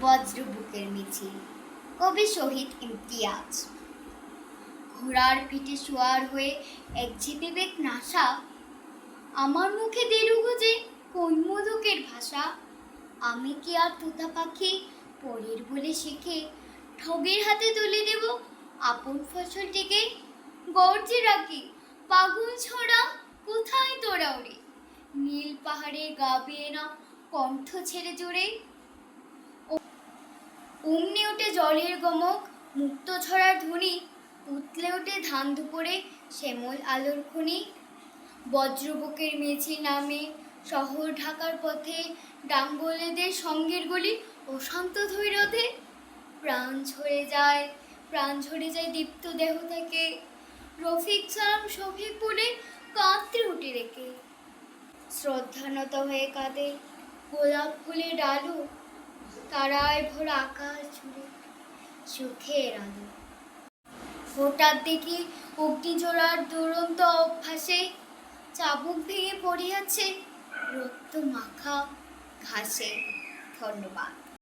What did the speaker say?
বজ্রবুকের মিছিল। কবি শহীদ ইমতিয়াজ। ঘোড়ার পিঠে শোয়ার হয়ে এক বিবেক নাশা আমার মুখে দেরুগো যে, কোন মোদকের ভাষা? আমি কি আর তোতা পাখি? পরের বলে শিখে, ঠগের হাতে তুলে দেব, আপন ফসলটিকে গর্জে রাখি, পাগুন ছড়া, কোথায় তোরা ওরে? নীল পাহাড়ে গা বেয়ে না, কণ্ঠ ছেড়ে জোরে অমনি ওঠে জলের গমক, মুক্ত ছড়ার ধ্বনি উতলে ওঠে ধান দুপুরে শ্যামল আলোর খনি। বজ্রবুকের মিছিল নামে শহর ঢাকার পথে, ডাঙ্গলেদের সঙ্গের গলি অশান্ত ধৈরথে। প্রাণ ঝরে যায়, প্রাণ ঝরে যায় দীপ্ত দেহ থেকে। রফিক সালাম শফিক বলে কাঁদতে উঠে রেখে। শ্রদ্ধানত হয়ে কাঁদে, গোলাপ ফুলের ডালু তারায় ভোর আকাশ জুড়ে সুখের আলো। হঠাৎ দেখি অগ্নিজোড়ার দুরন্ত অভ্যাসে চাবুক ভেঙে পড়িয়াছে রক্ত মাখা ঘাসে। ধন্যবাদ।